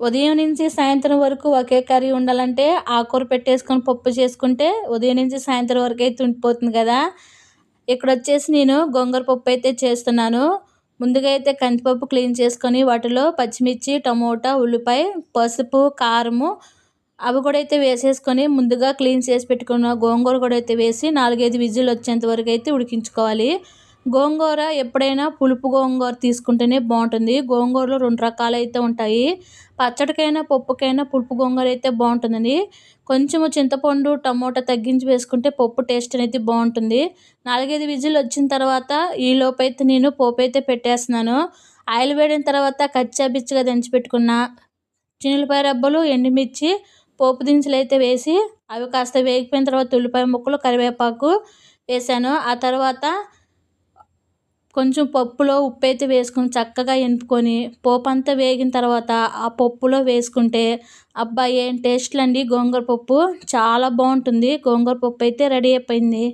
ఉదయం నుంచి సాయంత్రం వరకు ఒకే కర్రీ ఉండాలంటే ఆకుకూర పెట్టేసుకొని పప్పు చేసుకుంటే ఉదయం నుంచి సాయంత్రం వరకు అయితే ఉండిపోతుంది కదా. ఇక్కడ వచ్చేసి నేను గోంగూర పప్పు అయితే చేస్తున్నాను. ముందుగా అయితే కందిపప్పు క్లీన్ చేసుకొని వాటిలో పచ్చిమిర్చి టమోటా ఉల్లిపాయ పసుపు కారము అవి కూడా అయితే వేసేసుకొని ముందుగా క్లీన్ చేసి పెట్టుకున్న గోంగూర కూడా అయితే వేసి నాలుగైదు విజిల్ వచ్చేంత వరకు అయితే ఉడికించుకోవాలి. గోంగూర ఎప్పుడైనా పులుపు గోంగూర తీసుకుంటేనే బాగుంటుంది. గోంగూరలో రెండు రకాలు అయితే ఉంటాయి. పచ్చడికైనా పప్పుకైనా పులుపు గోంగూర అయితే బాగుంటుందండి. కొంచెము చింతపండు టమోటా తగ్గించి వేసుకుంటే పప్పు టేస్ట్ అనేది బాగుంటుంది. నాలుగైదు విజిల్ వచ్చిన తర్వాత ఈ లోపైతే నేను పోపు అయితే పెట్టేస్తున్నాను. ఆయిల్ వేడిన తర్వాత కచ్చా బిచ్చగా దంచి పెట్టుకున్న చిన్నులపాయ రబ్బలు ఎండుమిర్చి పోపు దినుసులు అయితే వేసి అవి కాస్త వేగిపోయిన తర్వాత ఉల్లిపాయ ముక్కలు కరివేపాకు వేసాను. ఆ తర్వాత కొంచెం పప్పులో ఉప్పు అయితే వేసుకొని చక్కగా ఎంపుకొని పోపు అంతా వేగిన తర్వాత ఆ పప్పులో వేసుకుంటే అబ్బా ఏం టేస్ట్లు అండి గోంగూర పప్పు? చాలా బాగుంటుంది. గోంగూర పప్పు అయితే రెడీ అయిపోయింది.